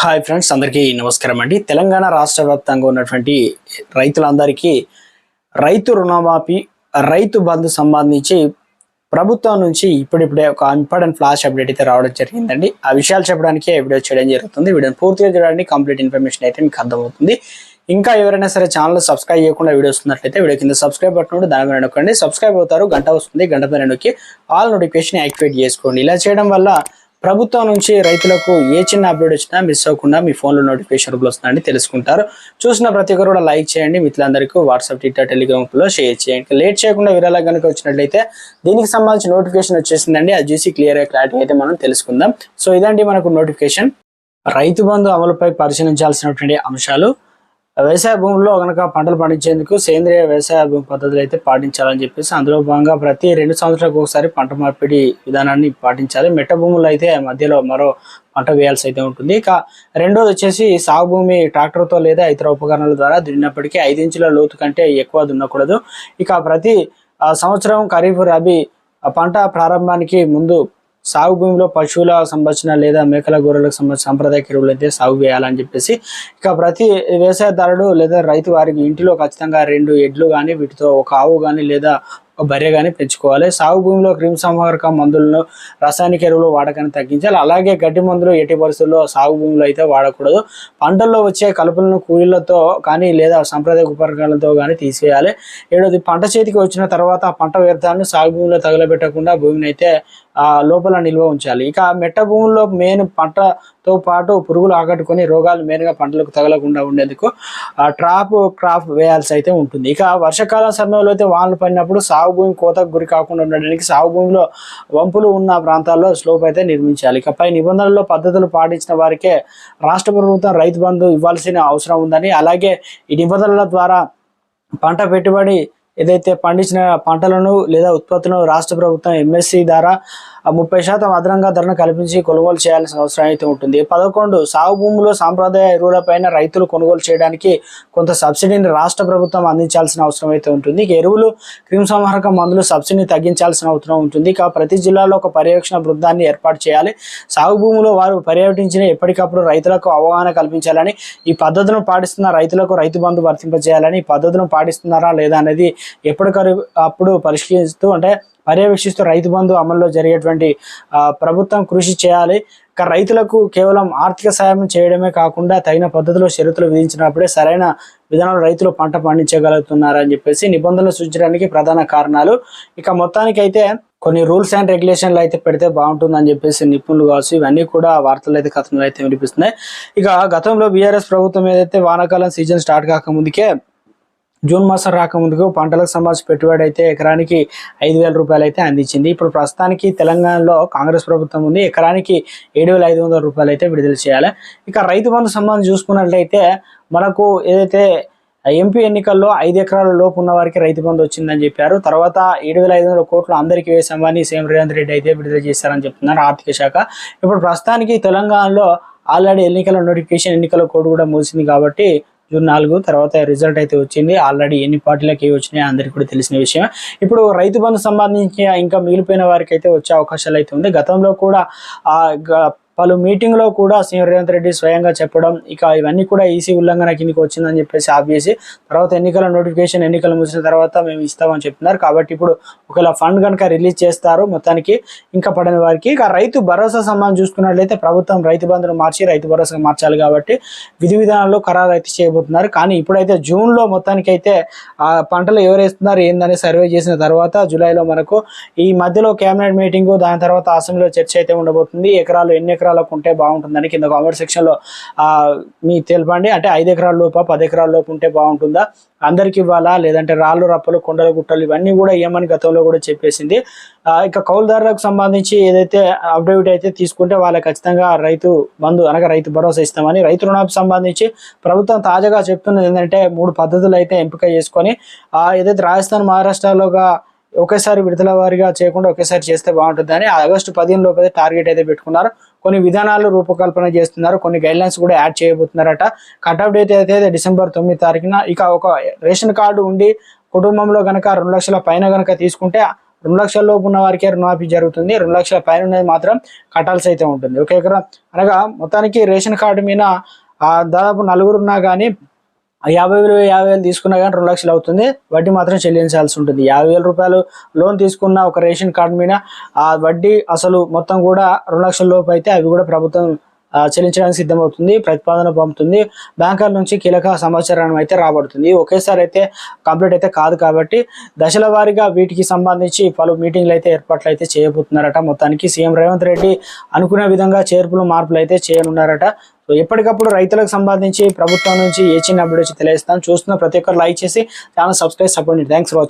Hi friends అందరికీ నమస్కారం అండి. తెలంగాణ రాష్ట్ర వ్యాప్తంగా ఉన్నటువంటి రైతులందరికీ రైతు రుణమాఫీ రైతు బంధు సంబంధించి ప్రభుత్వం నుంచి ఇప్పుడిప్పుడే ఒక ఇంపార్టెంట్ ఫ్లాష్ అప్డేట్ అయితే రావడం జరిగిందండి. ఆ విషయాలు చెప్పడానికి వీడియో చేయడం జరుగుతుంది. వీడియోని పూర్తిగా చూడండి కంప్లీట్ ఇన్ఫర్మేషన్ అయితే మీకు అర్థమవుతుంది. ఇంకా ఎవరైనా సరే ఛానల్ సబ్స్క్రైబ్ చేయకుండా వీడియో వస్తున్నట్లయితే వీడియో కింద సబ్స్క్రైబ్ బటన్ ఉంటే దాని మీద నొక్కండి. సబ్స్క్రైబ్ అవుతారు గంట వస్తుంది గంట మీద నొక్కి ఆల్ నోటిఫికేషన్ యాక్టివేట్ చేసుకోండి. ఇలా చేయడం వల్ల ప్రభుత్వం నుంచి రైతులకు ఏ చిన్న అప్డేట్ వచ్చినా మిస్ అవ్వకుండా మీ ఫోన్లో నోటిఫికేషన్ రూపంలో వస్తుందని తెలుసుకుంటారు. చూసిన ప్రతి ఒక్కరు కూడా లైక్ చేయండి. మిత్రులందరికీ వాట్సాప్ ట్విట్టర్ టెలిగ్రామ్లో షేర్ చేయండి. లేట్ చేయకుండా విరాళ కనుక వచ్చినట్లయితే దీనికి సంబంధించిన నోటిఫికేషన్ వచ్చేసిందండి. అది చూసి క్లియర్ క్లారిటీ అయితే మనం తెలుసుకుందాం. సో ఇదండి మనకు నోటిఫికేషన్. రైతు బంధు అమలుపై పరిశీలించాల్సినటువంటి అంశాలు. వ్యవసాయ భూముల్లో కనుక పంటలు పండించేందుకు సేంద్రియ వ్యవసాయ భూమి పద్ధతులు అయితే పాటించాలని చెప్పేసి అందులో భాగంగా ప్రతి రెండు సంవత్సరాలకు ఒకసారి పంట మార్పిడి విధానాన్ని పాటించాలి. మెట్ట భూముల్లో అయితే మధ్యలో మరో పంట వేయాల్సి అయితే ఉంటుంది. ఇక రెండోది వచ్చేసి సాగు భూమి ట్రాక్టర్తో లేదా ఇతర ఉపకరణాల ద్వారా దున్నప్పటికీ ఐదు ఇంచుల లోతు కంటే ఎక్కువ దున్నకూడదు. ఇక ప్రతి ఆ, సంవత్సరం ఖరీఫ్ రబీ పంట ప్రారంభానికి ముందు సాగు భూమిలో పశువుల సంరక్షణ లేదా మేకల గొర్రెలకు సంబంధించిన సాంప్రదాయ ఎరువులు అయితే సాగు చేయాలని చెప్పేసి ఇక ప్రతి వ్యవసాయదారుడు లేదా రైతు వారికి ఇంటిలో ఖచ్చితంగా రెండు ఎడ్లు కానీ వీటితో ఒక ఆవు కానీ లేదా బర్రె కానీ పెంచుకోవాలి సాగు భూమిలో క్రిమిసంహారక మందులను రసాయనిక ఎరువులు వాడకాన్ని తగ్గించాలి. అలాగే గడ్డి మందులు ఎట్టి పరిస్థితుల్లో సాగు భూమిలో అయితే వాడకూడదు. పంటల్లో వచ్చే కలుపులను కూలీలతో కానీ లేదా సాంప్రదాయ ఉపకరణాలతో కానీ తీసేయాలి. ఏడోది పంట చేతికి వచ్చిన తర్వాత ఆ పంట వ్యర్థాలను సాగు భూమిలో తగలబెట్టకుండా భూమిని అయితే లోపల నిల్వ ఉంచాలి. ఇక మెట్ట భూముల్లో మెయిన్ పంటతో పాటు పురుగులు ఆకట్టుకొని రోగాలు మెయిన్గా పంటలకు తగలకుండా ఉండేందుకు ఆ ట్రాప్ క్రాప్ వేయాల్సి అయితే ఉంటుంది. ఇక వర్షాకాలం సమయంలో అయితే వానలు పడినప్పుడు సాగు సాగు భూమి కోతకు గురి కాకుండా ఉండడానికి సాగు భూమిలో వంపులు ఉన్న ప్రాంతాల్లో స్లోప్ అయితే నిర్మించాలి. ఇక పై నిబంధనల్లో పద్ధతులు పాటించిన వారికే రాష్ట్ర ప్రభుత్వం రైతు బంధు ఇవ్వాల్సిన అవసరం ఉందని అలాగే ఈ నిబంధనల ద్వారా పంట పెట్టుబడి ఏదైతే పండించిన పంటలను లేదా ఉత్పత్తులను రాష్ట్ర ప్రభుత్వం ఎంఎస్సి ద్వారా ముప్పై శాతం అదనంగా ధరను కల్పించి కొనుగోలు చేయాల్సిన అవసరం అయితే ఉంటుంది. పదకొండు సాగు భూములో సాంప్రదాయ ఎరువులపైన రైతులు కొనుగోలు చేయడానికి కొంత సబ్సిడీని రాష్ట్ర ప్రభుత్వం అందించాల్సిన అవసరం అయితే ఉంటుంది. ఎరువులు క్రిమిసంహారక మందులు సబ్సిడీని తగ్గించాల్సిన అవసరం ఉంటుంది. ఇక ప్రతి జిల్లాలో ఒక పర్యవేక్షణ బృందాన్ని ఏర్పాటు చేయాలి. సాగు భూములు వారు పర్యవేక్షించిన ఎప్పటికప్పుడు రైతులకు అవగాహన కల్పించాలని ఈ పద్ధతులను పాటిస్తున్న రైతులకు రైతు బంధు వర్తింపజేయాలని ఈ పద్ధతులను పాటిస్తున్నారా లేదా అనేది ఎప్పటికప్పుడు అప్పుడు పరిశీలిస్తూ అంటే పర్యవేక్షిస్తూ రైతు బంధు అమల్లో జరిగేటువంటి ప్రభుత్వం కృషి చేయాలి. ఇక రైతులకు కేవలం ఆర్థిక సాయం చేయడమే కాకుండా తగిన పద్ధతిలో షరతులు విధించినప్పుడే సరైన విధానంలో రైతులు పంట పండించగలుగుతున్నారని చెప్పేసి నిబంధనలు సూచించడానికి ప్రధాన కారణాలు. ఇక మొత్తానికి అయితే కొన్ని రూల్స్ అండ్ రెగ్యులేషన్లు అయితే పెడితే బాగుంటుందని చెప్పేసి నిపుణులు కావచ్చు ఇవన్నీ కూడా వార్తలు అయితే కథనాలు అయితే వినిపిస్తున్నాయి. ఇక గతంలో బీఆర్ఎస్ ప్రభుత్వం ఏదైతే వానాకాలం సీజన్ స్టార్ట్ కాకముందుకే జూన్ మాసం రాకముందుకు పంటలకు సంబంధించి పెట్టుబడి అయితే ఎకరానికి ఐదు వేల రూపాయలు అయితే అందించింది. ఇప్పుడు ప్రస్తుతానికి తెలంగాణలో కాంగ్రెస్ ప్రభుత్వం ఉంది. ఎకరానికి ఏడు వేల ఐదు వందల రూపాయలు అయితే విడుదల చేయాలి. ఇక రైతు బంధు సంబంధించి చూసుకున్నట్లయితే మనకు ఏదైతే ఎంపీ ఎన్నికల్లో ఐదు ఎకరాల లోపు ఉన్న వారికి రైతు బంధు వచ్చిందని చెప్పారు. తర్వాత ఏడు వేల ఐదు వందల కోట్లు అందరికీ వేసామని సీఎం రేవంత్ రెడ్డి అయితే విడుదల చేశారని చెప్తున్నారు ఆర్థిక శాఖ. ఇప్పుడు ప్రస్తుతానికి తెలంగాణలో ఆల్రెడీ ఎన్నికల నోటిఫికేషన్ ఎన్నికల కోడ్ కూడా ముగిసింది కాబట్టి జూన్ నాలుగు తర్వాత రిజల్ట్ అయితే వచ్చింది. ఆల్రెడీ ఎన్ని పార్టీలకి వచ్చినాయి వచ్చినాయో అందరికీ కూడా తెలిసిన విషయం ఇప్పుడు రైతు బంధు సంబంధించి ఇంకా మిగిలిపోయిన వారికి అయితే వచ్చే అవకాశాలు అయితే ఉంది. గతంలో కూడా ఆ పలు మీటింగ్లో కూడా సీఎం రేవంత్ రెడ్డి స్వయంగా చెప్పడం ఇక ఇవన్నీ కూడా ఈసీ ఉల్లంఘన కిందకి వచ్చిందని చెప్పేసి ఆపేసి తర్వాత ఎన్నికల నోటిఫికేషన్ ఎన్నికలు ముగిసిన తర్వాత మేము ఇస్తామని చెప్తున్నారు కాబట్టి ఇప్పుడు ఒకవేళ ఫండ్ కనుక రిలీజ్ చేస్తారు మొత్తానికి ఇంకా పడని వారికి ఇక రైతు భరోసా సంబంధం చూసుకున్నట్లయితే ప్రభుత్వం రైతు బంధును మార్చి రైతు భరోసా మార్చాలి కాబట్టి విధి విధానాల్లో ఖరారు అయితే చేయబోతున్నారు. కానీ ఇప్పుడైతే జూన్లో మొత్తానికి అయితే ఆ పంటలు ఎవరు వేస్తున్నారు ఏందని సర్వే చేసిన తర్వాత జూలైలో మనకు ఈ మధ్యలో కేబినెట్ మీటింగ్ దాని తర్వాత అసెంబ్లీలో చర్చ అయితే ఉండబోతుంది. ఎకరాలు ఎన్ని ఎకరాలు ఎకరాలకు ఉంటే బాగుంటుందని కింద కామెంట్ సెక్షన్లో ఆ, మీ తెలపండి. అంటే ఐదు ఎకరాల లోప పది ఎకరాల లోపు ఉంటే బాగుంటుందా? అందరికి ఇవ్వాలా? లేదంటే రాళ్ళు రప్పలు కొండలు గుట్టలు ఇవన్నీ కూడా ఏమని గతంలో కూడా చెప్పేసింది. ఆ, ఇక కౌలుదారులకు సంబంధించి ఏదైతే అప్డేట్ అయితే తీసుకుంటే వాళ్ళకి ఖచ్చితంగా రైతు బంధు అనగా రైతు భరోసా ఇస్తామని రైతు రుణాలకు సంబంధించి ప్రభుత్వం తాజాగా చెప్తున్నది ఏంటంటే మూడు పద్ధతులు అయితే ఎంపిక చేసుకొని ఆ, ఏదైతే రాజస్థాన్ మహారాష్ట్రలోగా ఒకేసారి విడుదల వారిగా చేయకుండా ఒకేసారి చేస్తే బాగుంటుందని ఆగస్టు పదిహేను లోపే టార్గెట్ అయితే పెట్టుకున్నారు. కొన్ని విధానాలు రూపకల్పన చేస్తున్నారు. కొన్ని గైడ్లైన్స్ కూడా యాడ్ చేయబోతున్నారట. కటాఫ్ డేట్ అయితే డిసెంబర్ తొమ్మిది తారీఖున ఇక ఒక రేషన్ కార్డు ఉండి కుటుంబంలో కనుక రెండు లక్షల పైన కనుక తీసుకుంటే రెండు లక్షల లోపు ఉన్న వారికే రుణమాఫీ జరుగుతుంది. రెండు లక్షల పైన ఉన్నది మాత్రం కట్టాల్సి అయితే ఉంటుంది. ఒక ఎకరం అనగా మొత్తానికి రేషన్ కార్డు మీద దాదాపు నలుగురు ఉన్నా కానీ యాభై వేలు యాభై వేలు తీసుకున్నా కానీ రెండు లక్షలు అవుతుంది. వడ్డీ మాత్రం చెల్లించాల్సి ఉంటుంది. యాభై వేల రూపాయలు లోన్ తీసుకున్న ఒక రేషన్ కార్డు మీద ఆ వడ్డీ అసలు మొత్తం కూడా రెండు లక్షల లోపు అయితే అవి కూడా ప్రభుత్వం చెల్లించడానికి సిద్ధమవుతుంది ప్రతిపాదన పంపుతుంది. బ్యాంకుల నుంచి కీలక సమాచారం అయితే రాబడుతుంది. ఒకేసారి అయితే కంప్లీట్ అయితే కాదు కాబట్టి దశల వారీగా వీటికి సంబంధించి పలు మీటింగ్లు అయితే ఏర్పాట్లు అయితే చేయబోతున్నారట. మొత్తానికి సీఎం రేవంత్ రెడ్డి అనుకునే విధంగా చేర్పులు మార్పులు అయితే చేయనున్నారట. సో ఎప్పటికప్పుడు రైతులకు సంబంధించి ప్రభుత్వం నుంచి ఏ చిన్న అప్డేట్ వచ్చి తెలియజేస్తాను చూస్తున్న ప్రతి ఒక్కరు లైక్ చేసి channel subscribe support thanks for